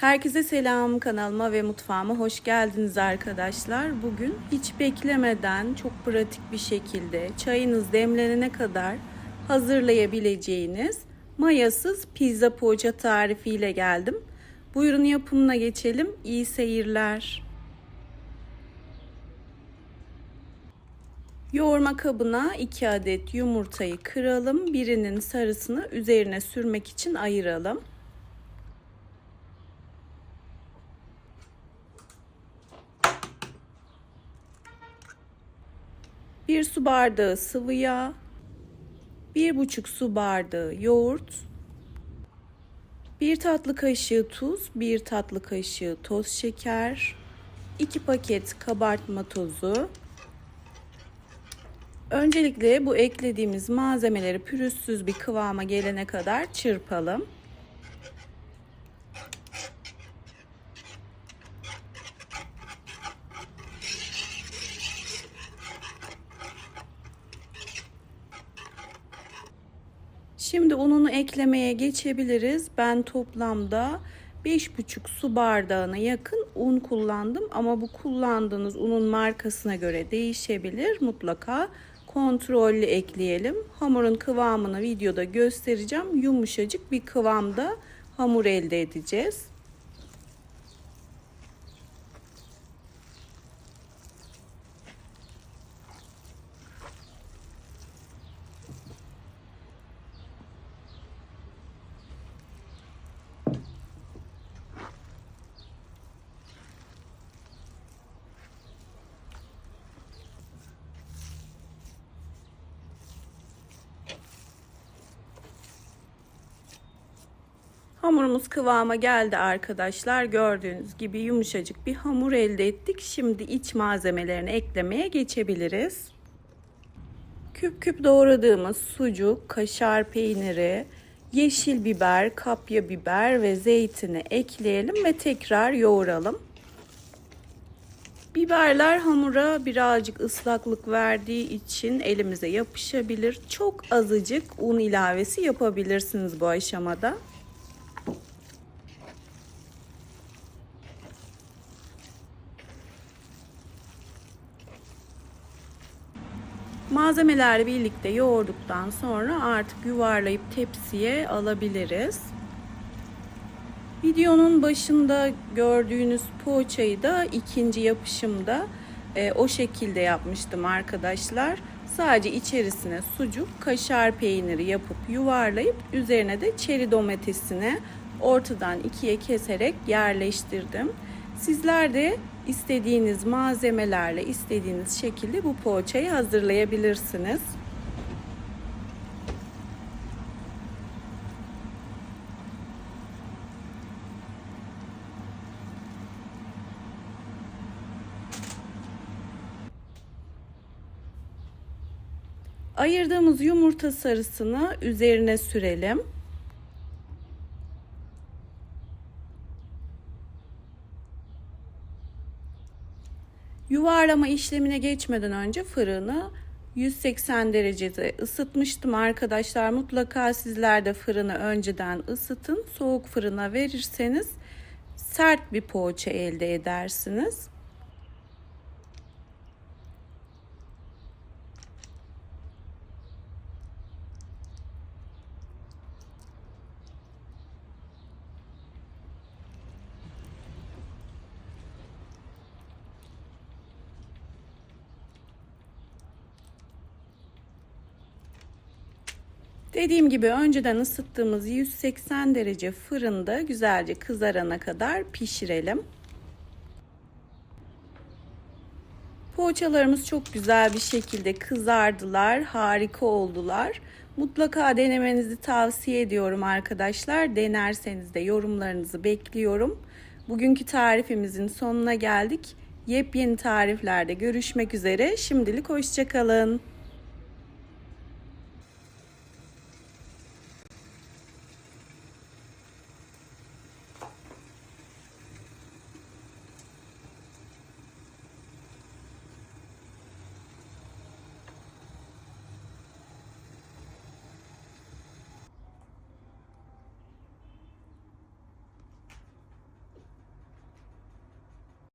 Herkese selam kanalıma ve mutfağıma hoş geldiniz arkadaşlar. Bugün hiç beklemeden çok pratik bir şekilde çayınız demlenene kadar hazırlayabileceğiniz mayasız pizza poğaça tarifiyle geldim. Buyurun yapımına geçelim. İyi seyirler. Yoğurma kabına 2 adet yumurtayı kıralım. Birinin sarısını üzerine sürmek için ayıralım. Bir su bardağı sıvı yağ, bir buçuk su bardağı yoğurt, bir tatlı kaşığı tuz, bir tatlı kaşığı toz şeker, iki paket kabartma tozu. Öncelikle bu eklediğimiz malzemeleri pürüzsüz bir kıvama gelene kadar çırpalım. Şimdi ununu eklemeye geçebiliriz. Ben toplamda 5,5 su bardağına yakın un kullandım ama bu kullandığınız unun markasına göre değişebilir. Mutlaka kontrollü ekleyelim. Hamurun kıvamını videoda göstereceğim. Yumuşacık bir kıvamda hamur elde edeceğiz. Hamurumuz kıvama geldi arkadaşlar. Gördüğünüz gibi yumuşacık bir hamur elde ettik. Şimdi iç malzemelerini eklemeye geçebiliriz. Küp küp doğradığımız sucuk, kaşar peyniri, yeşil biber, kapya biber ve zeytini ekleyelim ve tekrar yoğuralım. Biberler hamura birazcık ıslaklık verdiği için elimize yapışabilir. Çok azıcık un ilavesi yapabilirsiniz bu aşamada. Malzemelerle birlikte yoğurduktan sonra artık yuvarlayıp tepsiye alabiliriz. Videonun başında gördüğünüz poğaçayı da ikinci yapışımda e, o şekilde yapmıştım arkadaşlar. Sadece içerisine sucuk, kaşar peyniri yapıp yuvarlayıp üzerine de çeri domatesini ortadan ikiye keserek yerleştirdim. Sizler de istediğiniz malzemelerle istediğiniz şekilde bu poğaçayı hazırlayabilirsiniz. Ayırdığımız yumurta sarısını üzerine sürelim. Yuvarlama işlemine geçmeden önce fırını 180 derecede ısıtmıştım arkadaşlar. Mutlaka sizler de fırını önceden ısıtın. Soğuk fırına verirseniz sert bir poğaça elde edersiniz. Dediğim gibi önceden ısıttığımız 180 derece fırında güzelce kızarana kadar pişirelim. Poğaçalarımız çok güzel bir şekilde kızardılar, harika oldular. Mutlaka denemenizi tavsiye ediyorum arkadaşlar. Denerseniz de yorumlarınızı bekliyorum. Bugünkü tarifimizin sonuna geldik. Yepyeni tariflerde görüşmek üzere. Şimdilik hoşçakalın.